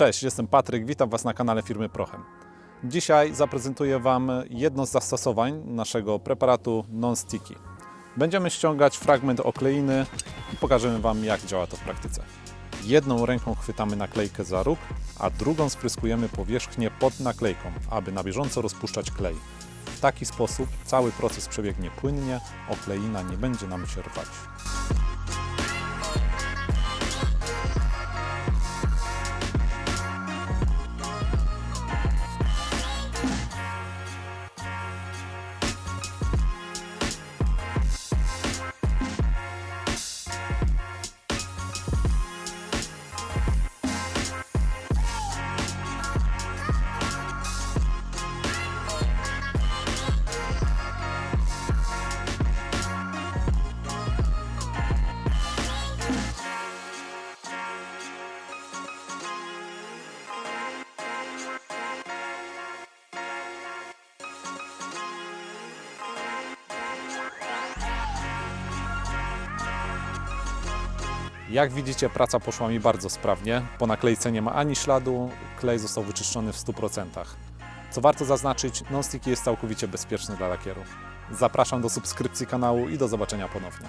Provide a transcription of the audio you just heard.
Cześć, jestem Patryk, witam Was na kanale firmy Prochem. Dzisiaj zaprezentuję Wam jedno z zastosowań naszego preparatu Non-Sticky. Będziemy ściągać fragment okleiny i pokażemy Wam jak działa to w praktyce. Jedną ręką chwytamy naklejkę za róg, a drugą spryskujemy powierzchnię pod naklejką, aby na bieżąco rozpuszczać klej. W taki sposób cały proces przebiegnie płynnie, okleina nie będzie nam się rwać. Jak widzicie, praca poszła mi bardzo sprawnie. Po naklejce nie ma ani śladu, klej został wyczyszczony w 100%. Co warto zaznaczyć, non-sticky jest całkowicie bezpieczny dla lakieru. Zapraszam do subskrypcji kanału i do zobaczenia ponownie.